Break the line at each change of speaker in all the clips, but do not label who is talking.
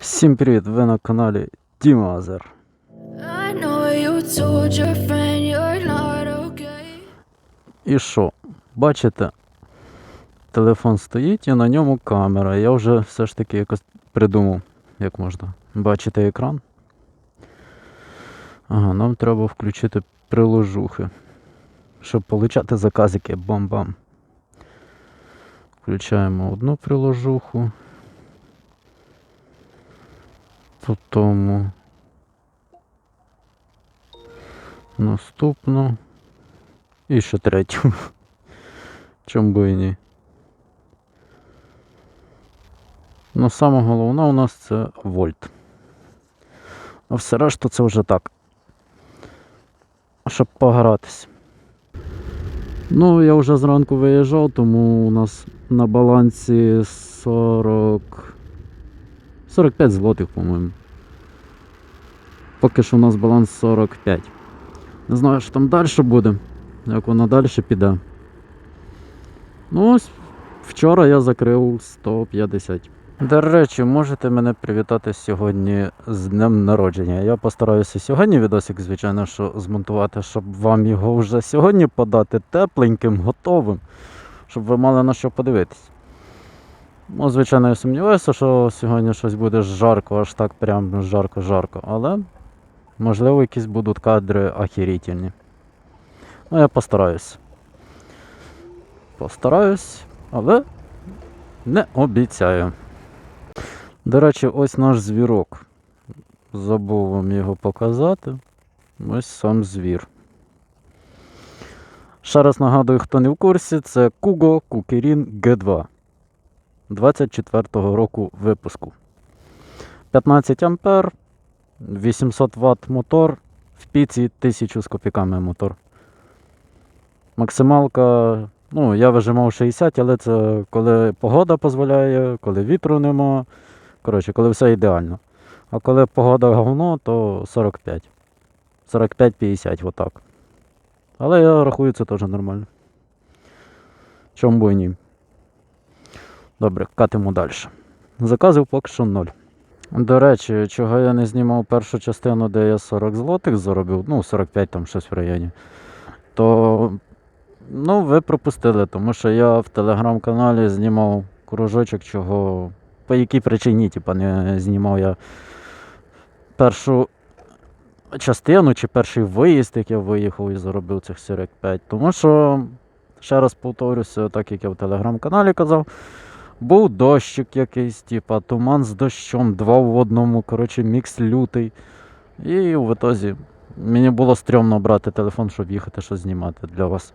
Всім привіт! Ви на каналі Діма Азер.
I know you told your friend you're not okay.
І що? Бачите, телефон стоїть і на ньому камера. Я вже все ж таки якось придумав, як можна бачити екран. Ага, нам треба включити приложухи, щоб получати заказики бам-бам. Включаємо одну приложуху. Потім наступну. І ще третю. Чому би і ні. Ну, саме головне у нас це вольт. А все решта це вже так. Щоб погратись. Ну, я вже зранку виїжджав, тому у нас на балансі 40. 45 злотих, по-моєму. Поки що у нас баланс 45. Не знаю, що там далі буде, як воно далі піде. Ну ось вчора я закрив 150. До речі, можете мене привітати сьогодні з днем народження. Я постараюся сьогодні відосик, звичайно, що змонтувати, щоб вам його вже сьогодні подати тепленьким, готовим, щоб ви мали на що подивитись. Ну, звичайно, я сумніваюся, що сьогодні щось буде жарко, аж так прям жарко-жарко, але можливо якісь будуть кадри охерительні. Ну, я постараюсь. Постараюсь, але не обіцяю. До речі, ось наш звірок. Забув вам його показати. Ось сам звір. Ще раз нагадую, хто не в курсі, це Kugo Kukirin G2 24-го року випуску. 15 ампер, 800 Вт мотор, в піці 1000 з копійками мотор. Максималка, ну, я вижимав 60, але це коли погода дозволяє, коли вітру нема. Коротше, коли все ідеально. А коли погода говно, то 45. 45-50, отак. Але я рахую, це теж нормально. Чому б і ні. Добре, катимо далі. Заказів поки що 0. До речі, чого я не знімав першу частину, де я 40 злотих заробив, ну 45 там щось в районі, то ну, ви пропустили, тому що я в телеграм-каналі знімав кружочок, чого по якій причині, типа, не знімав я першу частину чи перший виїзд, як я виїхав і заробив цих 45. Тому що, ще раз повторюся, так як я в телеграм-каналі казав, був дощик якийсь, типа туман з дощом, два в одному, коротше, мікс лютий. І в ітозі мені було стрьомно брати телефон, щоб їхати щось знімати для вас.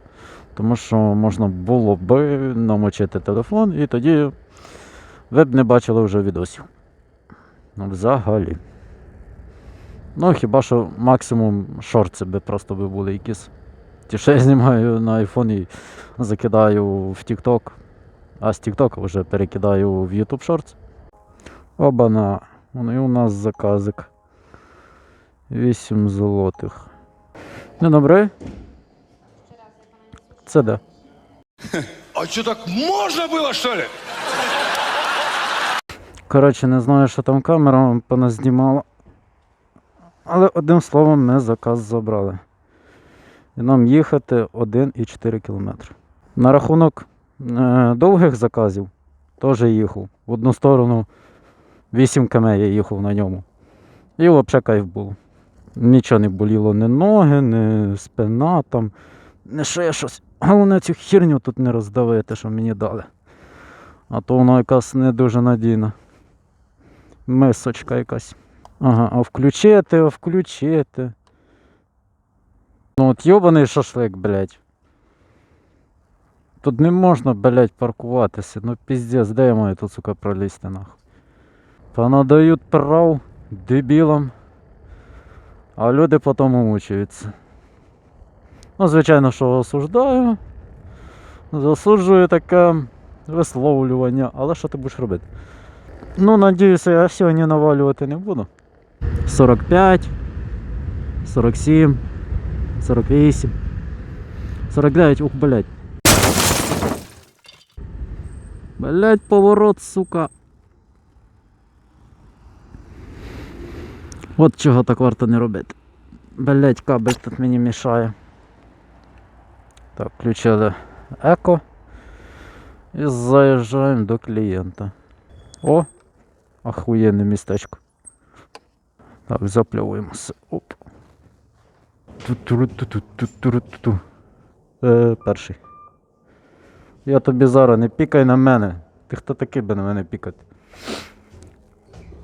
Тому що можна було би намочити телефон, і тоді ви б не бачили вже відосів. Ну, взагалі. Ну, хіба що максимум шорти би просто би були якісь. Ті, що я знімаю на iPhone і закидаю в TikTok, а з TikTok вже перекидаю в YouTube Shorts. Оба-на. Ну і у нас заказик. 8 злотих. Не добре? Це де?
А что, так можно было, что ли?
Коротше, не знаю, що там камера поназнімала. Але одним словом, ми заказ забрали. І нам їхати 1,4 км. На рахунок довгих заказів теж їхав. В одну сторону 8 км я їхав на ньому. І взагалі кайф було. Нічого не боліло, ні ноги, ні спина там, не ще щось. Головне цю херню тут не роздавити, що мені дали. А то воно якась не дуже надійна. Мисочка якась. Ага, а включити, а включити. Ну от йобаний шашлик, блядь. Тут не можна, блядь, паркуватися. Ну піздець, де я маю тут, сука, пролізти нахуй. Понадають прав дебілам. А люди потім мучаються. Ну, звичайно, що осуждаю. Засуджую таке висловлювання, але що ти будеш робити? Ну, надіюся, я сьогодні навалювати не буду. 45, 47, 48, 49, ух, блядь. Блядь, поворот, сука. От чого так варто не робити. Блять, кабель тут мені мішає. Так, включили еко. І заїжджаємо до клієнта. О! Ахуєнне містечко. Так, запльовуємося. Оп. Ту-туру-ту-ту-ту-туру-ту. Е, перший. Я тобі зараз не пікай на мене. Ти хто такий би на мене пікати?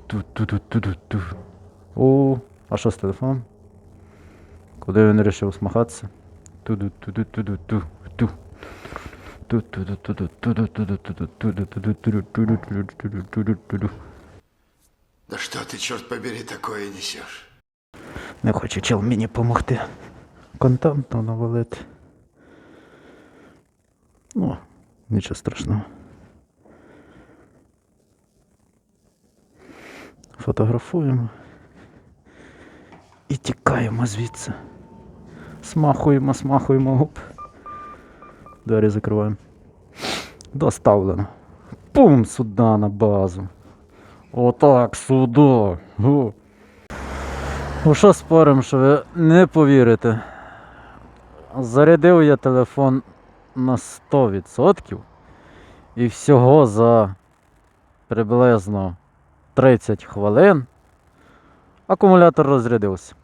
Ту-ту-ту-ту-ту. О, а що з телефоном? Куди він вирішив смахатися? Ту-ду-ту-ду-ту-ду-ту. Ту.
Да что ты, черт побери, такое несешь?
Не хоче чел мені помогти. Контент навалити. Ну, нічого страшного. Фотографуємо. І тікаємо звідси. Смахуємо, смахуємо губ. Двері закриваємо. Доставлено. Пум сюди на базу. Отак, сюди. Ну що спорим, що ви не повірите. Зарядив я телефон на 100% і всього за приблизно 30 хвилин акумулятор розрядився.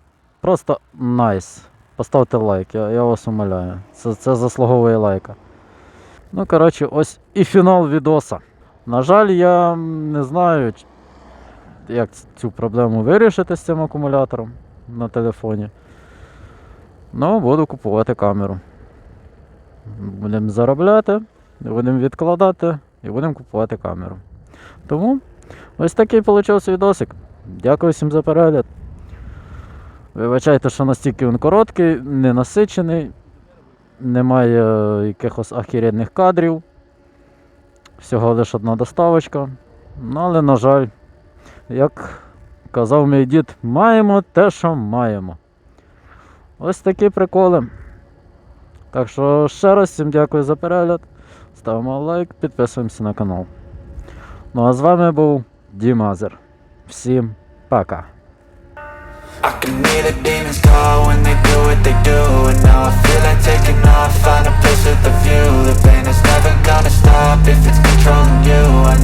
Просто найс. Поставте лайк, я, я вас умоляю. Це, це заслуговує лайка. Ну, коротше, ось і фінал відоса. На жаль, я не знаю, як цю проблему вирішити з цим акумулятором на телефоні. Ну, буду купувати камеру. Будемо заробляти, будемо відкладати і будемо купувати камеру. Тому ось такий вийшов відосик. Дякую всім за перегляд. Вибачайте, що настільки він короткий, ненасичений, немає якихось ахіренних кадрів. Всього лише одна доставочка. Ну, але, на жаль, як казав мій дід, маємо те, що маємо. Ось такі приколи. Так що ще раз всім дякую за перегляд. Ставимо лайк, підписуємося на канал. Ну а з вами був Дімазер. Всім пока.
I can hear the demons call when they do what they do And now I feel like taking off, find a place with a view The pain is never gonna stop if it's controlling you I